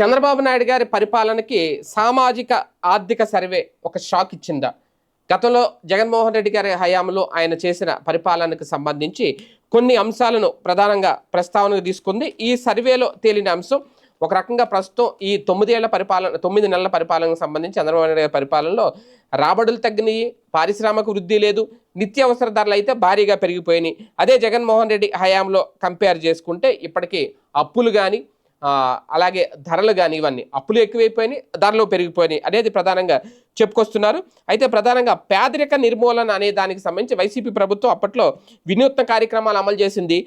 చంద్రబాబు నాయుడు గారి పరిపాలనకి సామాజిక ఆర్థిక సర్వే ఒక షాక్ ఇచ్చిందా? గతంలో జగన్మోహన్ రెడ్డి గారి హయాంలో ఆయన చేసిన పరిపాలనకు సంబంధించి కొన్ని అంశాలను ప్రధానంగా ప్రస్తావనకు తీసుకుంది. ఈ సర్వేలో తేలిన అంశం ఒక రకంగా ప్రస్తుతం ఈ తొమ్మిదేళ్ళ పరిపాలన తొమ్మిది నెలల పరిపాలనకు సంబంధించి చంద్రబాబు నాయుడు గారి పరిపాలనలో రాబడులు తగ్గినాయి పారిశ్రామిక వృద్ధి లేదు నిత్యావసర ధరలు అయితే భారీగా పెరిగిపోయినాయి. అదే జగన్మోహన్ రెడ్డి హయాంలో కంపేర్ చేసుకుంటే ఇప్పటికీ అప్పులు కానీ అలాగే ధరలు కానీ ఇవన్నీ అప్పులు ఎక్కువైపోయినాయి ధరలు పెరిగిపోయినాయి అనేది ప్రధానంగా చెప్పుకొస్తున్నారు. అయితే ప్రధానంగా పేదరిక నిర్మూలన అనే దానికి సంబంధించి వైసీపీ ప్రభుత్వం అప్పట్లో వినూత్న కార్యక్రమాలు అమలు చేసింది.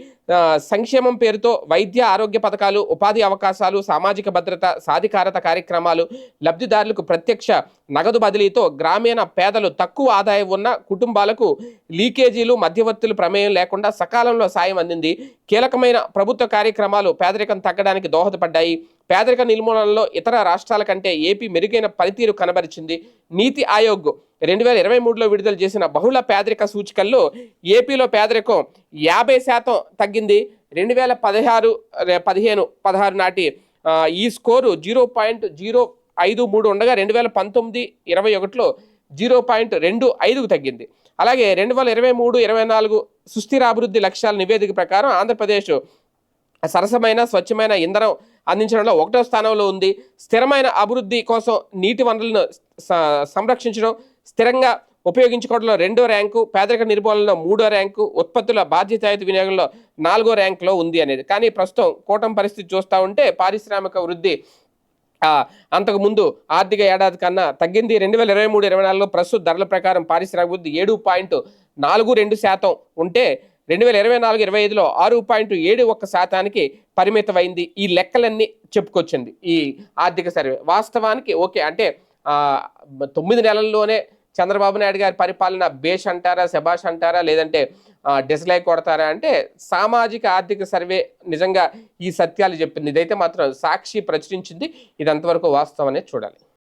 సంక్షేమం పేరుతో వైద్య ఆరోగ్య పథకాలు ఉపాధి అవకాశాలు సామాజిక భద్రత సాధికారత కార్యక్రమాలు లబ్ధిదారులకు ప్రత్యక్ష నగదు బదిలీతో గ్రామీణ పేదలు తక్కువ ఆదాయం ఉన్న కుటుంబాలకు లీకేజీలు మధ్యవర్తులు ప్రమేయం లేకుండా సకాలంలో సాయం అందింది. కీలకమైన ప్రభుత్వ కార్యక్రమాలు పేదరికం తగ్గడానికి దోహదపడ్డాయి. పేదరిక నిర్మూలనలో ఇతర రాష్ట్రాల కంటే ఏపీ మెరుగైన పనితీరు కనబరిచింది. నీతి ఆయోగ్ రెండు వేల ఇరవై మూడులో విడుదల చేసిన బహుళ పేదరిక సూచికల్లో ఏపీలో పేదరికం యాభై శాతం తగ్గింది. రెండు వేల పదహారు పదిహేను పదహారు నాటి ఈ స్కోరు జీరో పాయింట్ జీరో ఐదు మూడు ఉండగా రెండు వేల పంతొమ్మిది ఇరవై ఒకటిలో జీరో పాయింట్ రెండు ఐదుకు తగ్గింది. అలాగే రెండు వేల ఇరవై మూడు ఇరవై నాలుగు సుస్థిర అభివృద్ధి లక్ష్యాల నివేదిక ప్రకారం ఆంధ్రప్రదేశ్ సరసమైన స్వచ్ఛమైన ఇంధనం అందించడంలో ఒకటో స్థానంలో ఉంది. స్థిరమైన అభివృద్ధి కోసం నీటి వనరులను సంరక్షించడం స్థిరంగా ఉపయోగించుకోవడంలో రెండో ర్యాంకు పేదరిక నిర్మూలనలో మూడో ర్యాంకు ఉత్పత్తుల బాధ్యతాయుత వినియోగంలో నాలుగో ర్యాంకులో ఉంది అనేది. కానీ ప్రస్తుతం కూటమి పరిస్థితి చూస్తూ ఉంటే పారిశ్రామిక వృద్ధి అంతకుముందు అంతకు ముందు ఆర్థిక ఏడాది కన్నా తగ్గింది. రెండు వేల ఇరవై మూడు ఇరవై నాలుగులో ప్రస్తుత ధరల ప్రకారం పారిశ్రామిక వృద్ధి ఏడు పాయింట్ నాలుగు రెండు శాతం ఉంటే రెండు వేల ఇరవై నాలుగు ఇరవై ఐదులో ఆరు పాయింట్ ఏడు ఒక్క శాతానికి పరిమితమైంది. ఈ లెక్కలన్నీ చెప్పుకొచ్చింది. ఈ ఆర్థిక సర్వే. వాస్తవానికి ఓకే అంటే తొమ్మిది నెలల్లోనే చంద్రబాబు నాయుడు గారి పరిపాలన బేష్ అంటారా శబాష్ అంటారా లేదంటే డిస్లైక్ కొడతారా అంటే సామాజిక ఆర్థిక సర్వే నిజంగా ఈ సత్యాలు చెప్పింది. ఇదైతే మాత్రం సాక్షి ప్రచురించింది. ఇది అంతవరకు వాస్తవం అనేది చూడాలి.